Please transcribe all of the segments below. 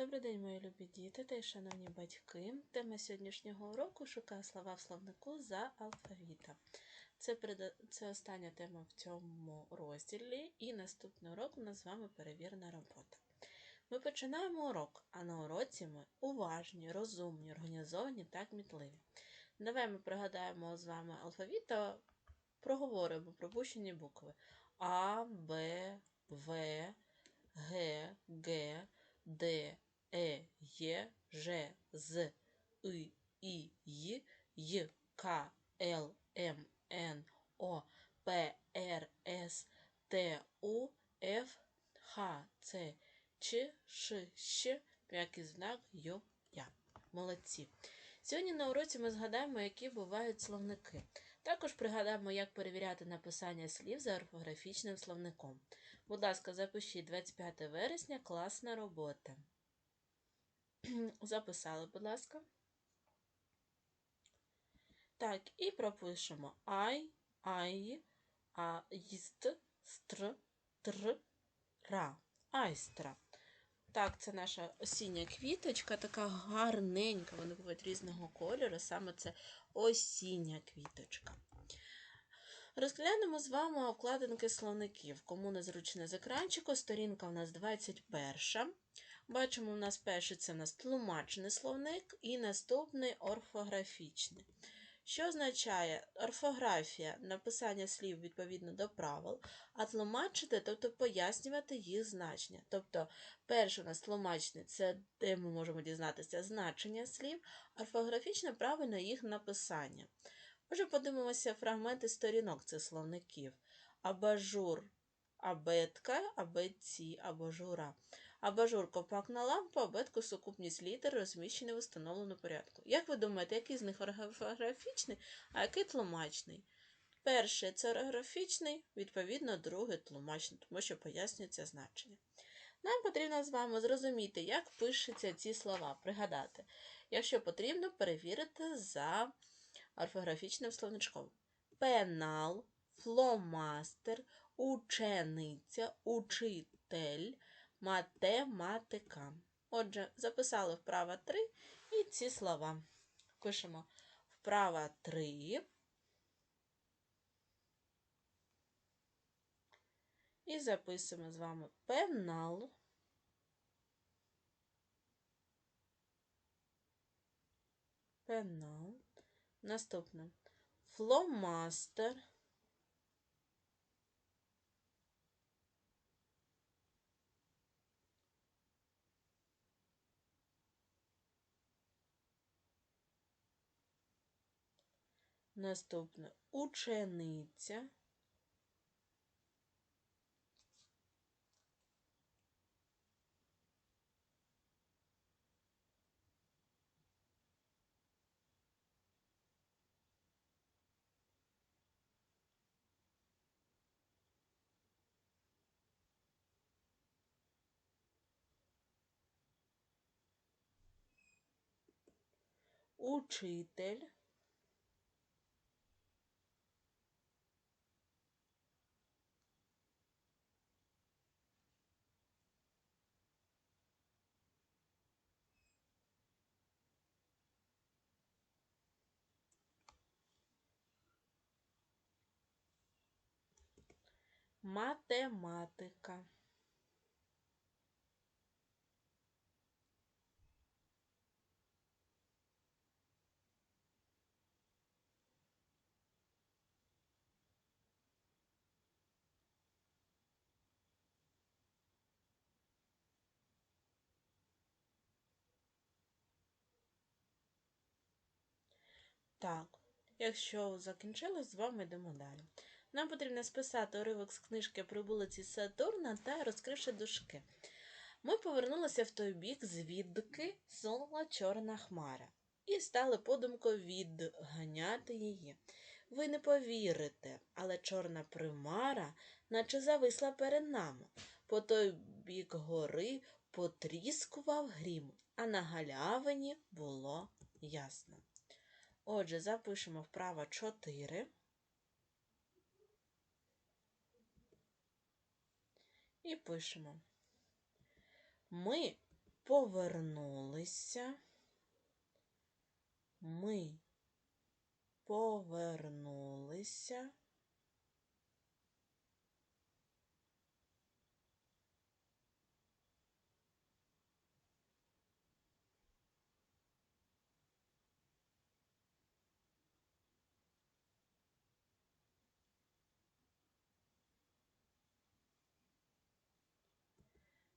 Добрий день, мої любі діти та й шановні батьки. Тема сьогоднішнього уроку шукає слова в словнику за алфавітом. Це, преда- це остання тема в цьому розділі, і наступний урок у нас з вами перевірена робота. Ми починаємо урок, а на уроці ми уважні, розумні, організовані та кмітливі. Давай ми пригадаємо з вами алфавіт та проговоримо пропущені букви А, Б, В, Г, Г, Д, Е, Є, Ж, З, И, І, Й, Й, К, Л, М, Н, О, П, Р, С, Т, У, Ф, Х, Ц, Ч, Ш, Щ, м'який знак Ю, Я. Молодці. Сьогодні на уроці ми згадаємо, які бувають словники. Також пригадаємо, як перевіряти написання слів за орфографічним словником. Будь ласка, запишіть 25 вересня класна робота. Записали, будь ласка. Так, і пропишемо ай, ай, а, їст, стр, тр, ра. Айстра. Так, це наша осіння квіточка, така гарненька, вони бувають різного кольору, саме це осіння квіточка. Розглянемо з вами обкладинки словників. Кому незручне з екранчику, сторінка у нас 21. Бачимо, у нас перший це у нас тлумачний словник і наступний орфографічний. Що означає орфографія написання слів відповідно до правил, а тлумачити, тобто пояснювати їх значення. Тобто, перший у нас тлумачний це де ми можемо дізнатися значення слів, орфографічне правильно їх написання. Отже, подивимося фрагменти сторінок цих словників. Абажур, абетка, абетці, абажура. Абажур компактна лампа, абетка сукупність літер, розміщені в установленому порядку. Як ви думаєте, який з них орфографічний, а який тлумачний? Перший це орфографічний, відповідно, другий тлумачний, тому що пояснюється значення. Нам потрібно з вами зрозуміти, як пишуться ці слова, пригадати. Якщо потрібно, перевірити за орфографічним словничком. Пенал, фломастер, учениця, учитель, математика. Отже, записали вправа 3 і ці слова. Пишемо вправа 3. І записуємо з вами пенал. Пенал. Наступне фломастер. Наступне учениця. Учитель. Математика. Так, якщо закінчили, з вами йдемо далі. Нам потрібно списати уривок з книжки про вулиці Сатурна та розкривши дужки. Ми повернулися в той бік, звідки сунула чорна хмара, і стали подумко відганяти її. Ви не повірите, але чорна примара, наче зависла перед нами. По той бік гори потріскував грім, а на галявині було ясно. Отже, запишемо вправо 4. І пишемо. Ми повернулися. Ми повернулися.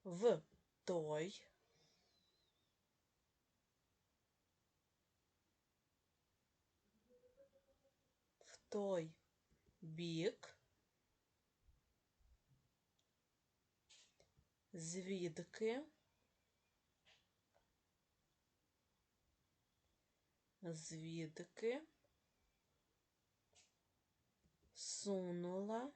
В той. В той бік. Звідки? Звідки? Сунула.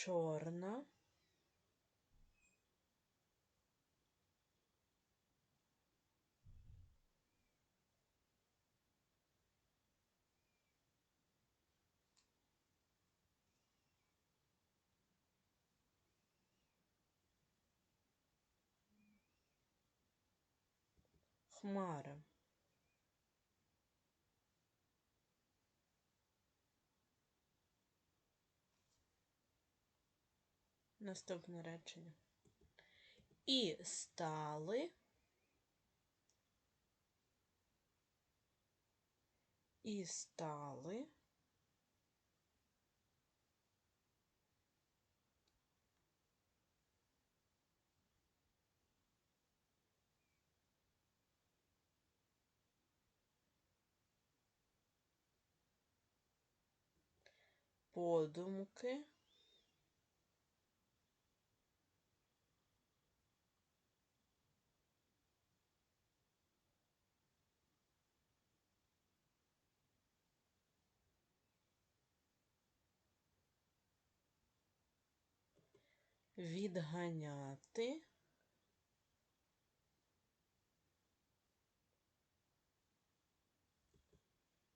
Чорна. Хмара. Наступне речення. І стали. І стали. Подумки. Відганяти.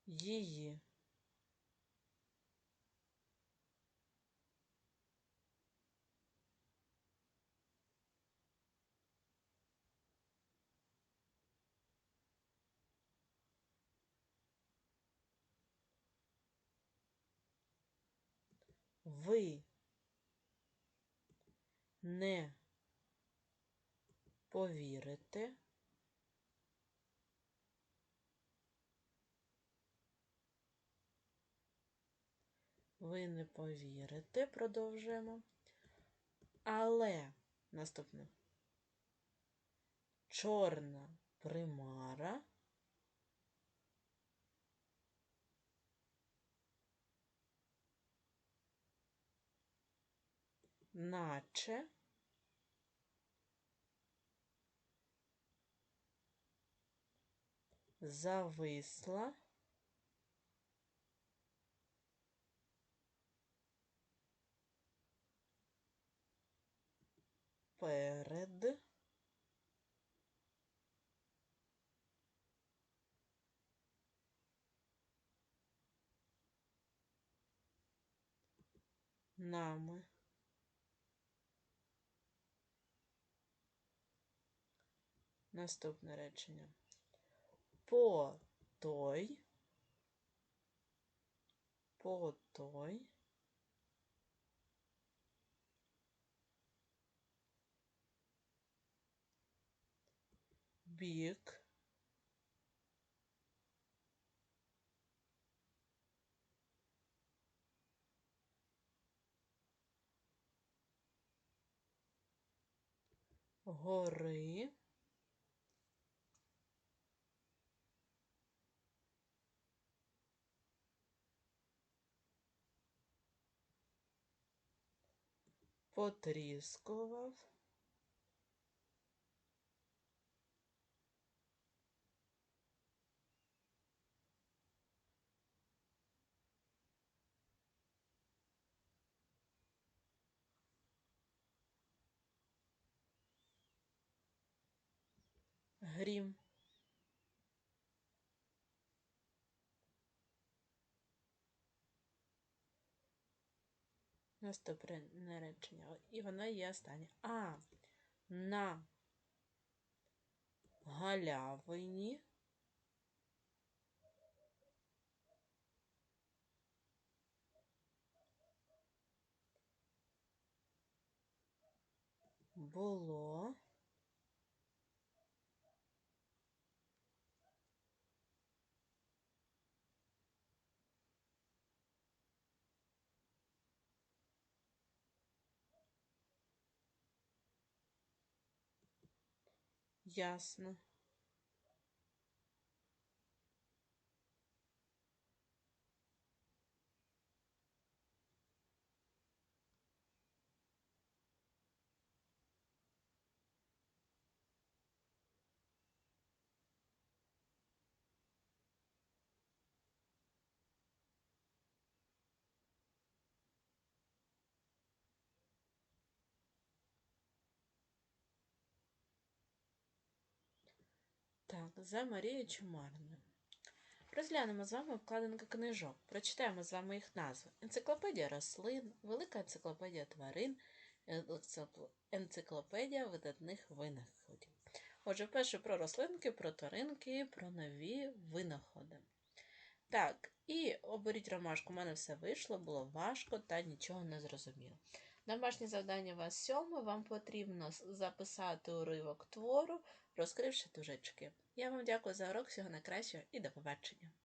Її. Ви не повірите. Ви не повірите, продовжуємо. Але наступне. Чорна примара. Наче зависла перед нами. Наступне речення. По той, по той, бік, гори, потріскував, грім. Наступне речення. І воно є останнє. А на галявині було ясно. За Марією Чумарною. Розглянемо з вами обкладинки книжок. Прочитаємо з вами їх назви: Енциклопедія рослин, Велика енциклопедія тварин, енциклопедія видатних винаходів. Отже, перше про рослинки, про тваринки, про нові винаходи. Так, і оберіть ромашку. У мене все вийшло, було важко та нічого не зрозуміло. Домашнє завдання у вас сьоме. Вам потрібно записати уривок твору, розкривши тужечки. Я вам дякую за урок, всього найкращого і до побачення.